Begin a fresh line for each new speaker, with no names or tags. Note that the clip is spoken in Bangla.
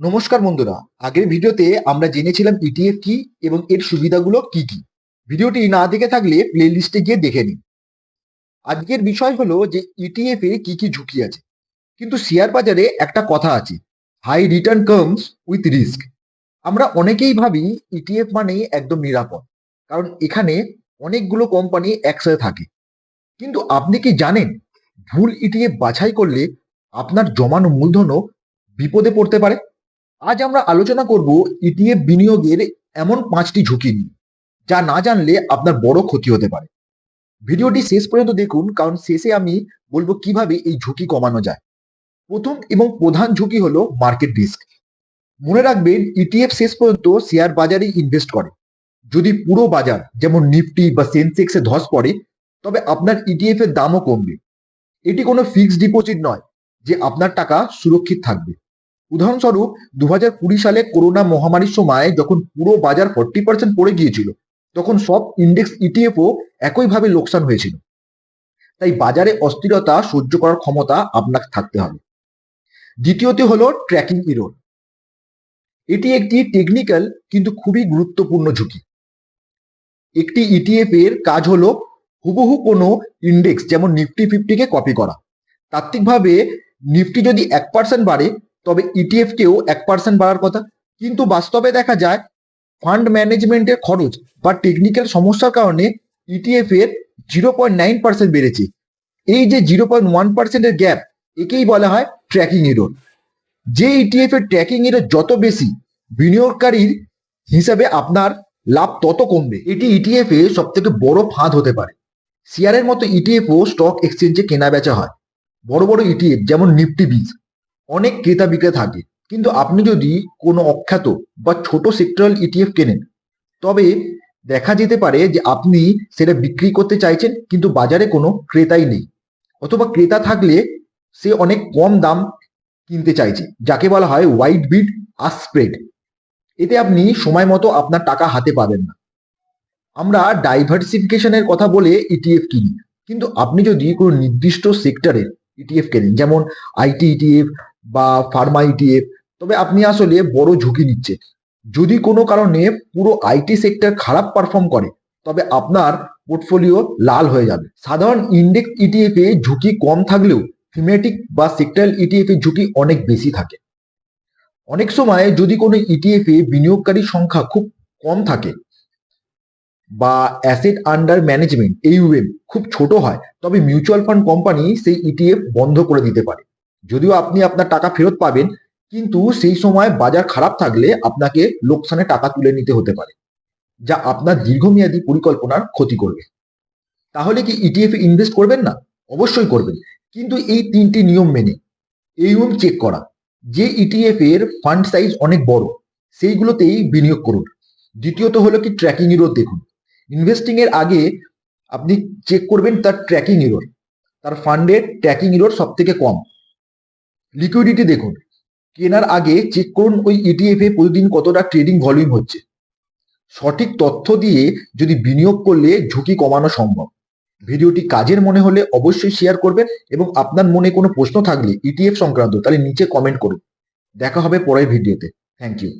নমস্কার বন্ধুরা, আগের ভিডিওতে আমরা জেনেছিলাম ইটিএফ কি এবং এর সুবিধাগুলো কি কি। ভিডিওটি না দেখে থাকলে প্লে লিস্টে গিয়ে দেখে নিন। আজকের বিষয় হলো যে ইটিএফ এ কি কি ঝুঁকি আছে। কিন্তু শেয়ার বাজারে একটা কথা আছে high return comes with risk আমরা অনেকেই ভাবি ইটিএফ মানেই একদম নিরাপদ, কারণ এখানে অনেকগুলো কোম্পানি একসাথে থাকে। কিন্তু আপনি কি জানেন, ভুল ইটিএফ বাছাই করলে আপনার জমানো মূলধনও বিপদে পড়তে পারে? আজ আমরা আলোচনা করব ইটিএফ বিনিয়োগের এমন পাঁচটি ঝুঁকি নিয়ে, যা না জানলে আপনার বড় ক্ষতি হতে পারে। ভিডিওটি শেষ পর্যন্ত দেখুন, কারণ শেষে আমি বলব কীভাবে এই ঝুঁকি কমানো যায়। প্রথম এবং প্রধান ঝুঁকি হলো মার্কেট রিস্ক। মনে রাখবেন ইটিএফ শেষ পর্যন্ত শেয়ার বাজারে ইনভেস্ট করে। যদি পুরো বাজার, যেমন নিফটি বা সেন্সেক্সে ধস পড়ে, তবে আপনার ইটিএফ এর দামও কমবে। এটি কোনো ফিক্সড ডিপোজিট নয়, যে আপনার টাকা সুরক্ষিত থাকবে। উদাহরণস্বরূপ দু কুড়ি সালে করোনা মহামারীর সময় যখন পুরো বাজার ফর্টি পার্সেন্ট পড়ে গিয়েছিল, তখন সব ইন্ডেক্স ইটিএফও একইভাবে লোকসান হয়েছিল। তাই বাজারে অস্থিরতা সহ্য করার ক্ষমতা আপনাকে থাকতে হবে। দ্বিতীয়ত হলো ট্র্যাকিং ইরোর এটি একটি টেকনিক্যাল কিন্তু খুবই গুরুত্বপূর্ণ ঝুঁকি। একটি ইটিএফ এর কাজ হলো হুবহু কোনো ইন্ডেক্স যেমন নিফটি ফিফটিকে কপি করা। তাত্ত্বিকভাবে নিফটি যদি এক পার্সেন্ট বাড়ে তবে ইটিএফ কেও এক পার্সেন্ট বাড়ার কথা। কিন্তু বাস্তবে দেখা যায় ফান্ড ম্যানেজমেন্টের খরচ বা টেকনিক্যাল সমস্যার কারণে ইটিএফ এর জিরো পয়েন্ট নাইন পার্সেন্ট বেড়েছে। এই যে জিরো পয়েন্ট ওয়ান পার্সেন্টের গ্যাপ একেই বলা হয় ট্র্যাকিং এরর যে ইটিএফ এর ট্র্যাকিং এরর যত বেশি, বিনিয়োগকারীর হিসাবে আপনার লাভ তত কমবে। এটি ইটিএফ এ সব থেকে বড় ফাঁদ হতে পারে। শেয়ারের মতো ইটিএফ ও স্টক এক্সচেঞ্জে কেনা বেচা হয়। বড় বড় ইটিএফ যেমন নিফটি বিজ অনেক ক্রেতা বিক্রেতা থাকে। কিন্তু আপনি যদি কোনো অখ্যাত বা ছোট সেক্টরাল ইটিএফ কেনেন, তবে দেখা যেতে পারে যে আপনি সেটা বিক্রি করতে চাইছেন, কিন্তু বাজারে কোনো ক্রেতাই নেই। অথবা ক্রেতা থাকলে সে অনেক কম দাম কিনতে চাইছে, যাকে বলা হয় হোয়াইট বিড আর স্প্রেড এতে আপনি সময় মতো আপনার টাকা হাতে পাবেন না। আমরা ডাইভার্সিফিকেশনের কথা বলে ইটিএফ কিনি। কিন্তু আপনি যদি কোনো নির্দিষ্ট সেক্টরের ইটিএফ কেনেন, যেমন আইটি ইটিএফ বা ফার্মা ইটিএফ তবে আপনি আসলে বড় ঝুঁকি নিচ্ছে যদি কোনো কারণে পুরো আইটি সেক্টর খারাপ পারফর্ম করে, তবে আপনার পোর্টফোলিও লাল হয়ে যাবে। সাধারণ ইন্ডেক্স ইটিএফ এ ঝুঁকি কম থাকলেও থিমেটিক বা সেক্টরাল ইটিএফ এর ঝুঁকি অনেক বেশি থাকে। অনেক সময় যদি কোনো ইটিএফ এ বিনিয়োগকারীর সংখ্যা খুব কম থাকে বা অ্যাসেট আন্ডার ম্যানেজমেন্ট এইউএম খুব ছোট হয়, তবে মিউচুয়াল ফান্ড কোম্পানি সেই ইটিএফ বন্ধ করে দিতে পারে। যদিও আপনি আপনার টাকা ফেরত পাবেন, কিন্তু সেই সময় বাজার খারাপ থাকলে আপনাকে লোকসানে টাকা তুলে নিতে হতে পারে, যা আপনার দীর্ঘমেয়াদী পরিকল্পনার ক্ষতি করবে। তাহলে কি ইটিএফ ইনভেস্ট করবেন না? অবশ্যই করবেন, কিন্তু এই তিনটি নিয়ম মেনে এইউএম চেক করা, যে ইটিএফ এর ফান্ড সাইজ অনেক বড়, সেইগুলোতেই বিনিয়োগ করুন। দ্বিতীয়ত হলো কি ট্র্যাকিং ইরোর দেখুন। ইনভেস্টিং এর আগে আপনি চেক করবেন তার ট্র্যাকিং ইরোর তার ফান্ডের ট্র্যাকিং ইরোর সব থেকে কম। লিকুইডিটি দেখুন, কেনার আগে চেক করুন ওই ইটিএফ এ প্রতিদিন কতটা ট্রেডিং ভলিউম হচ্ছে। সঠিক তথ্য দিয়ে যদি বিনিয়োগ করলে ঝুঁকি কমানো সম্ভব। ভিডিওটি কাজের মনে হলে অবশ্যই শেয়ার করবেন এবং আপনার মনে কোনো প্রশ্ন থাকলে ইটিএফ সংক্রান্ত তাহলে নিচে কমেন্ট করুন। দেখা হবে পরের ভিডিওতে। Thank you